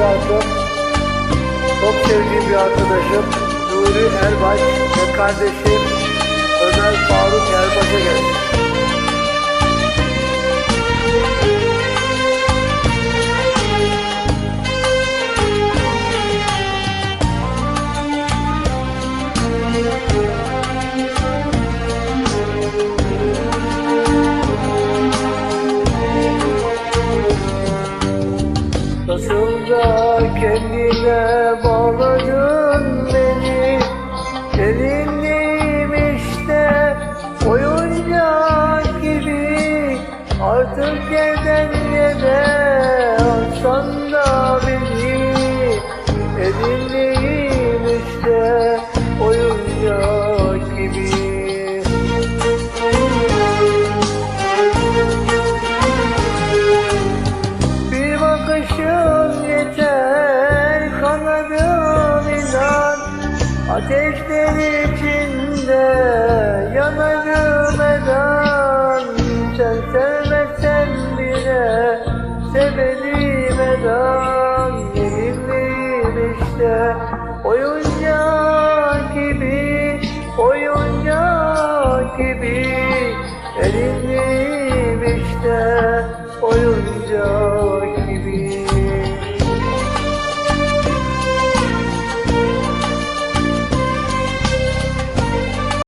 şarkım çok sevdiğim bir arkadaşım Nuri Erbaş ve kardeşim Ömer Faruk Erbaş'a gelsin. Nasıl da kendine bağladın beni. Elindeyim işte oyuncak gibi. Artık yerden yere Ateşler içinde yanacağım edan Sen sevmesen bile severim edan Yeminliyim işte oyuncak gibi Oyuncak gibi. Elinliyim işte oyuncak